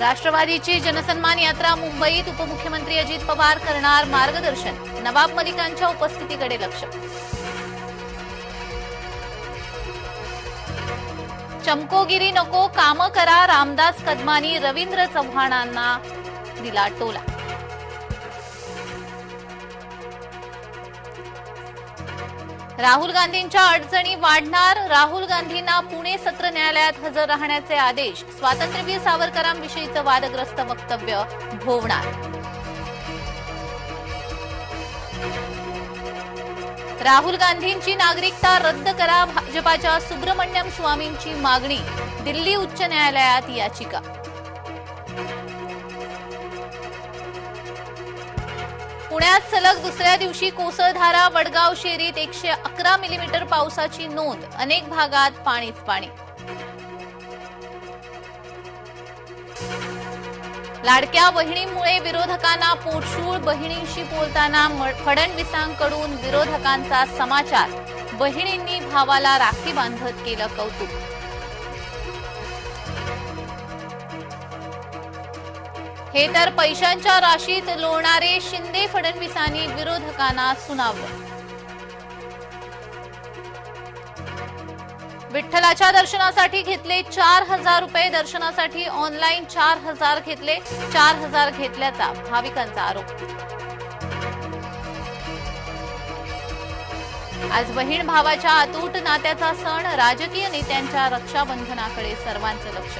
राष्ट्रवादीची जनसन्मान यात्रा मुंबईत उपमुख्यमंत्री अजित पवार करणार मार्गदर्शन नवाब मलिकांच्या उपस्थितीकडे लक्ष. चमकोगिरी नको कामं करा रामदास कदमानी रवींद्र चव्हाणांना दिला टोला. राहुल गांधींच्या अडचणी वाढणार. राहुल गांधींना पुणे सत्र न्यायालयात हजर राहण्याचे आदेश. स्वातंत्र्यवीर सावरकरांविषयीचं वादग्रस्त वक्तव्य भोवणार. राहुल गांधींची नागरिकता रद्द करा भाजपाच्या सुब्रमण्यम स्वामींची मागणी. दिल्ली उच्च न्यायालयात याचिका. पुण्यात सलग दुसऱ्या दिवशी कोसळधारा वडगाव शेरीत एकशे अकरा मिलीमीटर पावसाची नोंद. अनेक भागात पाणीच पाणी लाडक्या बहिणीमुळे विरोधकांना पोटशूळ बहिणींशी बोलताना म- फडणवीसांकडून विरोधकांचा समाचार. बहिणींनी भावाला राखी बांधत केलं कौतुक. हे तर पैशांच्या राशीत लोणारे शिंदे फडणवीसांनी विरोधकांना सुनावलं. विठ्ठलाच्या दर्शनासाठी घेतले चार हजार रुपये दर्शनासाठी ऑनलाईन चार हजार घेतले चार हजार घेतल्याचा भाविकांचा आरोप. आज बहीण भावाच्या अतूट नात्याचा सण राजकीय नेत्यांच्या रक्षाबंधनाकडे सर्वांचं लक्ष.